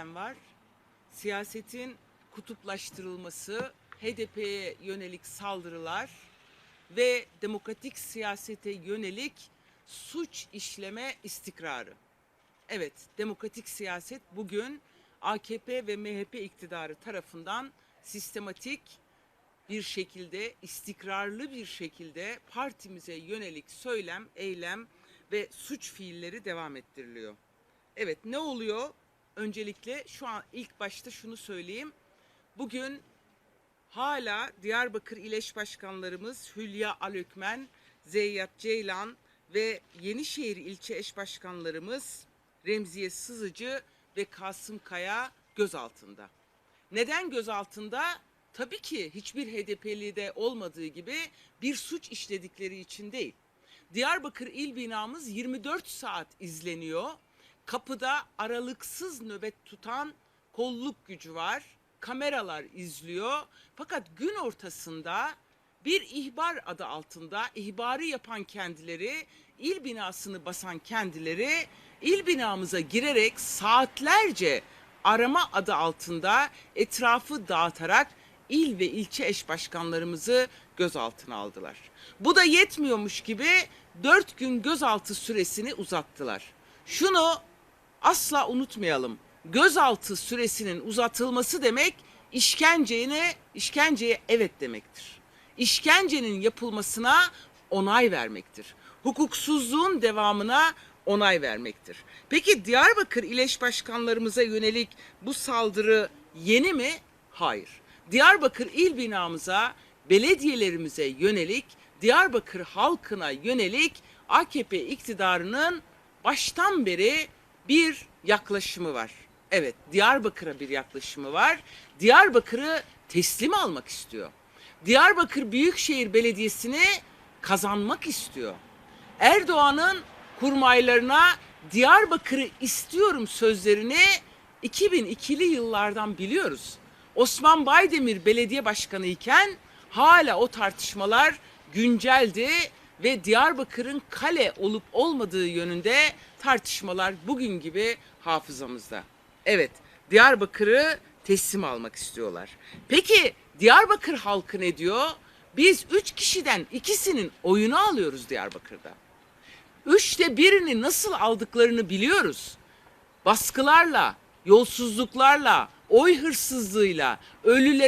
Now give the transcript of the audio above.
var. Siyasetin kutuplaştırılması, HDP'ye yönelik saldırılar ve demokratik siyasete yönelik suç işleme istikrarı. Evet, demokratik siyaset bugün AKP ve MHP iktidarı tarafından sistematik bir şekilde, istikrarlı bir şekilde partimize yönelik söylem, eylem ve suç fiilleri devam ettiriliyor. Evet ne oluyor? Öncelikle şu an ilk başta şunu söyleyeyim. Bugün hala Diyarbakır İl Eş Başkanlarımız Hülya Alökmen, Zeyyat Ceylan ve Yenişehir İlçe Eş Başkanlarımız Remziye Sızıcı ve Kasım Kaya gözaltında. Neden gözaltında? Tabii ki hiçbir HDP'li olmadığı gibi bir suç işledikleri için değil. Diyarbakır İl binamız 24 saat izleniyor. Kapıda aralıksız nöbet tutan kolluk gücü var. Kameralar izliyor. Fakat gün ortasında bir ihbar adı altında ihbarı yapan kendileri, il binasını basan kendileri il binamıza girerek saatlerce arama adı altında etrafı dağıtarak il ve ilçe eş başkanlarımızı gözaltına aldılar. Bu da yetmiyormuş gibi dört gün gözaltı süresini uzattılar. Şunu asla unutmayalım. Gözaltı süresinin uzatılması demek işkenceye, işkenceye evet demektir. İşkencenin yapılmasına onay vermektir. Hukuksuzluğun devamına onay vermektir. Peki Diyarbakır İleş Başkanlarımıza yönelik bu saldırı yeni mi? Hayır. Diyarbakır il binamıza, belediyelerimize yönelik, Diyarbakır halkına yönelik AKP iktidarının baştan beri bir yaklaşımı var. Evet, Diyarbakır'a bir yaklaşımı var. Diyarbakır'ı teslim almak istiyor. Diyarbakır Büyükşehir Belediyesi'ni kazanmak istiyor. Erdoğan'ın kurmaylarına Diyarbakır'ı istiyorum sözlerini 2002'li yıllardan biliyoruz. Osman Baydemir belediye başkanı iken hala o tartışmalar günceldi ve Diyarbakır'ın kale olup olmadığı yönünde tartışmalar bugün gibi hafızamızda. Evet, Diyarbakır'ı teslim almak istiyorlar. Peki Diyarbakır halkı ne diyor? Biz üç kişiden ikisinin oyunu alıyoruz Diyarbakır'da. Üçte birini nasıl aldıklarını biliyoruz. Baskılarla, yolsuzluklarla, oy hırsızlığıyla, ölülere